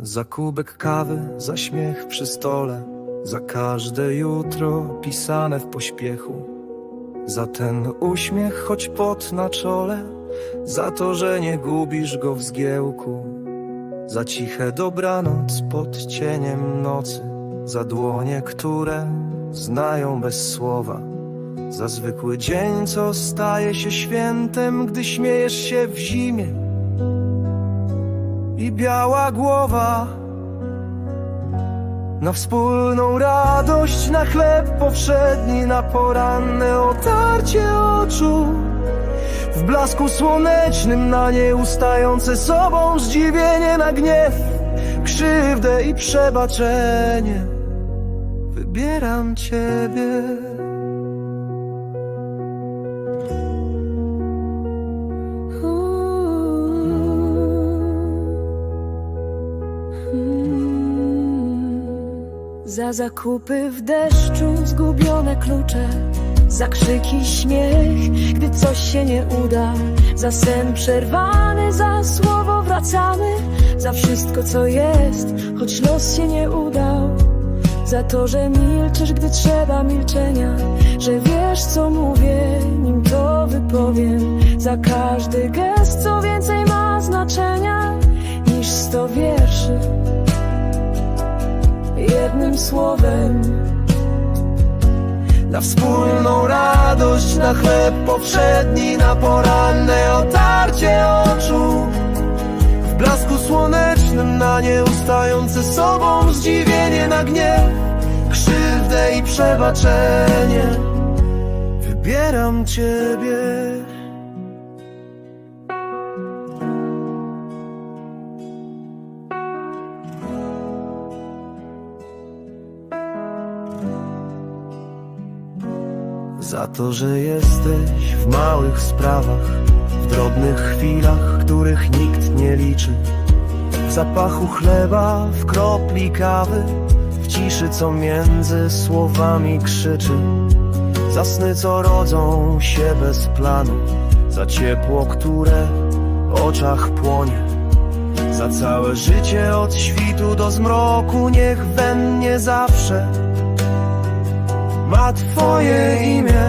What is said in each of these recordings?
Za kubek kawy, za śmiech przy stole, za każde jutro pisane w pośpiechu, za ten uśmiech, choć pot na czole, za to, że nie gubisz go w zgiełku, za ciche dobranoc pod cieniem nocy, za dłonie, które znają bez słowa, za zwykły dzień, co staje się świętem, gdy śmiejesz się w zimie i biała głowa na wspólną radość, na chleb powszedni, na poranne otarcie oczu. W blasku słonecznym na nieustające sobą zdziwienie, na gniew, krzywdę i przebaczenie. Wybieram Ciebie. Za zakupy w deszczu, zgubione klucze, za krzyki śmiech, gdy coś się nie uda, za sen przerwany, za słowo wracamy, za wszystko co jest, choć los się nie udał. Za to, że milczysz, gdy trzeba milczenia, że wiesz co mówię, nim to wypowiem. Za każdy gest, co więcej ma znaczenia niż sto wierszy słowem. Na wspólną radość, na chleb powszedni, na poranne otarcie oczu. W blasku słonecznym, na nieustające sobą zdziwienie, na gniew, krzywdę i przebaczenie. Wybieram Ciebie. Za to, że jesteś w małych sprawach, w drobnych chwilach, których nikt nie liczy. W zapachu chleba, w kropli kawy, w ciszy, co między słowami krzyczy. Za sny, co rodzą się bez planu, za ciepło, które w oczach płonie. Za całe życie od świtu do zmroku, niech we mnie zawsze ma Twoje imię.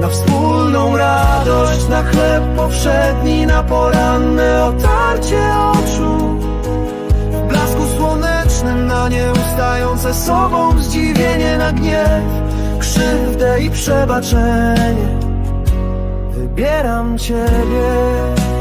Na wspólną radość, na chleb powszedni, na poranne otarcie oczu. W blasku słonecznym, na nieustające sobą zdziwienie, na gniew, krzywdę i przebaczenie. Wybieram Ciebie.